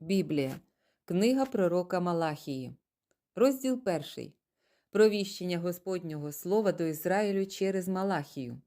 Біблія, Книга пророка Малахії, розділ 1. Провіщення Господнього слова до Ізраїлю через Малахію.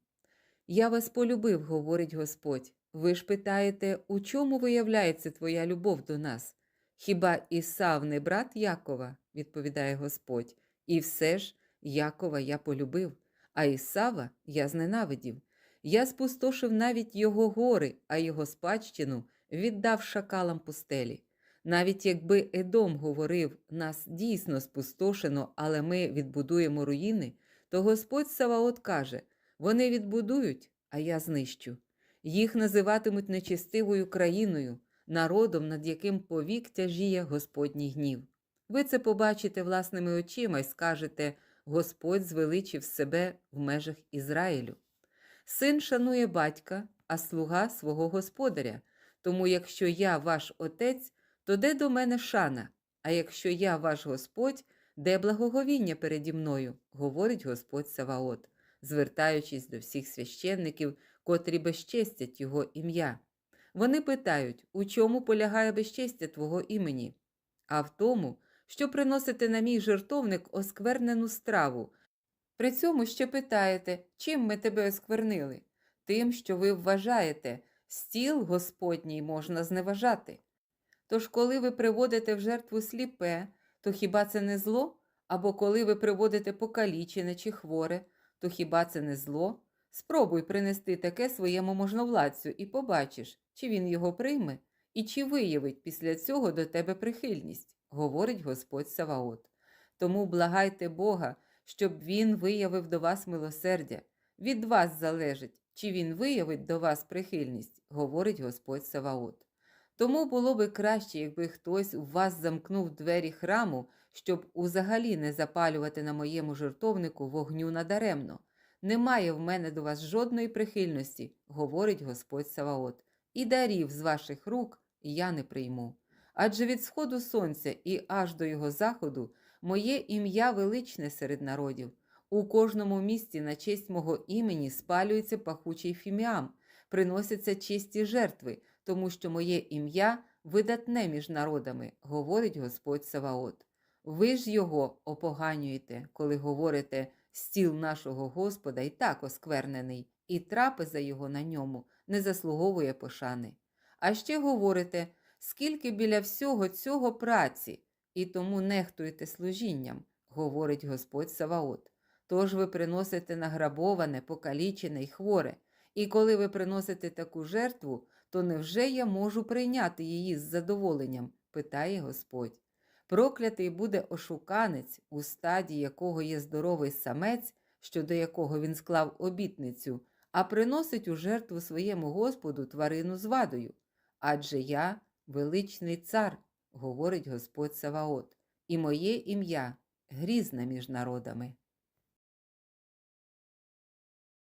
Я вас полюбив, говорить Господь. Ви ж питаєте, у чому виявляється твоя любов до нас? Хіба Ісав не брат Якова, відповідає Господь, і все ж Якова я полюбив, а Ісава я зненавидів. Я спустошив навіть його гори, а його спадщину віддав шакалам пустелі. Навіть якби Едом говорив, нас дійсно спустошено, але ми відбудуємо руїни, то Господь Саваот каже: вони відбудують, а я знищу. Їх називатимуть нечистивою країною, народом, над яким повік тяжіє Господній гнів. Ви це побачите власними очима і скажете: Господь звеличив себе в межах Ізраїлю. Син шанує батька, а слуга свого господаря. Тому, якщо я ваш отець, то де до мене шана? А якщо я ваш Господь, де благоговіння переді мною, говорить Господь Саваот, звертаючись до всіх священників, котрі безчестять його ім'я. Вони питають, у чому полягає безчестя твого імені? А в тому, що приносите на мій жертовник осквернену страву. При цьому ще питаєте, чим ми тебе осквернили? Тим, що ви вважаєте, стіл Господній можна зневажати. Тож, коли ви приводите в жертву сліпе, то хіба це не зло? Або коли ви приводите покалічене чи хворе, то хіба це не зло? Спробуй принести таке своєму можновладцю і побачиш, чи він його прийме, і чи виявить після цього до тебе прихильність, говорить Господь Саваот. Тому благайте Бога, щоб він виявив до вас милосердя. Від вас залежить, чи він виявить до вас прихильність, говорить Господь Саваот. Тому було би краще, якби хтось у вас замкнув двері храму, щоб узагалі не запалювати на моєму жертовнику вогню надаремно. Немає в мене до вас жодної прихильності, говорить Господь Саваот, і дарів з ваших рук я не прийму. Адже від сходу сонця і аж до його заходу моє ім'я величне серед народів. У кожному місті на честь мого імені спалюється пахучий фіміам, приносяться чисті жертви, тому що моє ім'я видатне між народами, говорить Господь Саваот. Ви ж його опоганюєте, коли говорите, стіл нашого Господа і так осквернений, і трапеза його на ньому не заслуговує пошани. А ще говорите, скільки біля всього цього праці, і тому нехтуєте служінням, говорить Господь Саваот. Тож ви приносите награбоване, покалічене й хворе, і коли ви приносите таку жертву, то невже я можу прийняти її з задоволенням? питає Господь. Проклятий буде ошуканець, у стаді якого є здоровий самець, щодо якого він склав обітницю, а приносить у жертву своєму Господу тварину з вадою. Адже я величний цар, говорить Господь Саваот, і моє ім'я грізне між народами.